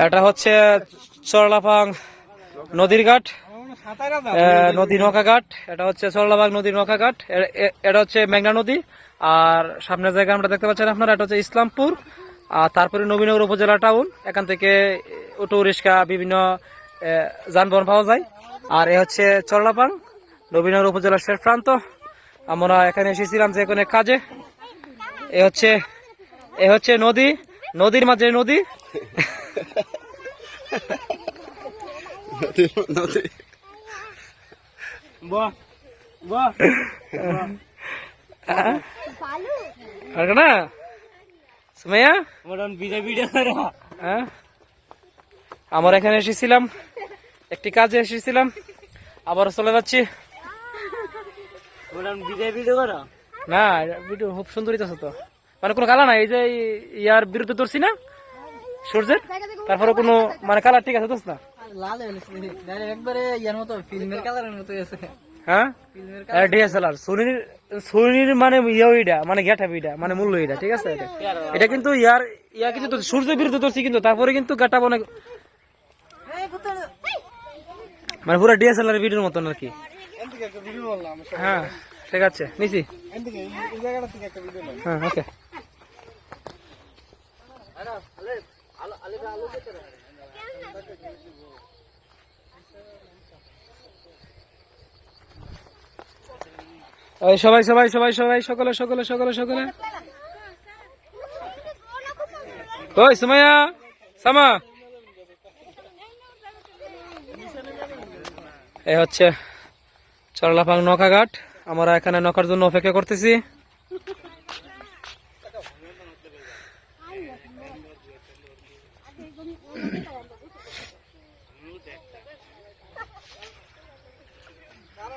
এটা হচ্ছে চরলাপাং নদীর ঘাট নদী নৌকা ঘাট, এটা হচ্ছে চরলাবাগ নদীর নৌকা ঘাট এটা হচ্ছে মেঘনা নদী, আর সামনের জায়গা আমরা দেখতে পাচ্ছেন আপনারা, এটা হচ্ছে ইসলামপুর, আর তারপরে নবীনগর উপজেলা টাউন, এখান থেকে অটো, রিক্সা, বিভিন্ন যানবাহন পাওয়া যায়, আর এ হচ্ছে চরলাপাং নবীনগর উপজেলার শেষ প্রান্ত, আমরা এখানে এসেছিলাম যে কোনো কাজে, এ হচ্ছে এ হচ্ছে নদী, নদীর মাঝে নদী না আমরা এখানে এসেছিলাম একটি কাজে এসেছিলাম আবার চলে যাচ্ছি না খুব সুন্দর তো মানে কোনো কালা নাই এই যে ইয়ার বিরুদ্ধে ধরছি না সূর্যের? তারপরে কোনো মানে কালার ঠিক আছে দোস্ত না? লাল একবারে ইয়ার মতো ফিল্মের কালারের মতো আছে। হ্যাঁ? ফিল্মের ডিএসএলআর সোনির সোনির মানে ইয়ে মানে গেটা মানে মূল্য এটা ঠিক আছে? এটা কিন্তু ইয়ার ইয়া কিন্তু বিরুদ্ধে ধরছি কিন্তু তারপরে কিন্তু গাটা অনেক মানে পুরো ডিএসএলআর ভিডিওর মতন আর কি। হ্যাঁ ঠিক আছে নিছি। হ্যাঁ ওকে। সবাই সবাই সবাই সবাই, সকলে সকলে সকলে সকলে। ওই, সুমাইয়া, সামা। এ হচ্ছে চরলাপাং নৌকা ঘাট আমরা এখানে নৌকার জন্য অপেক্ষা করতেছি।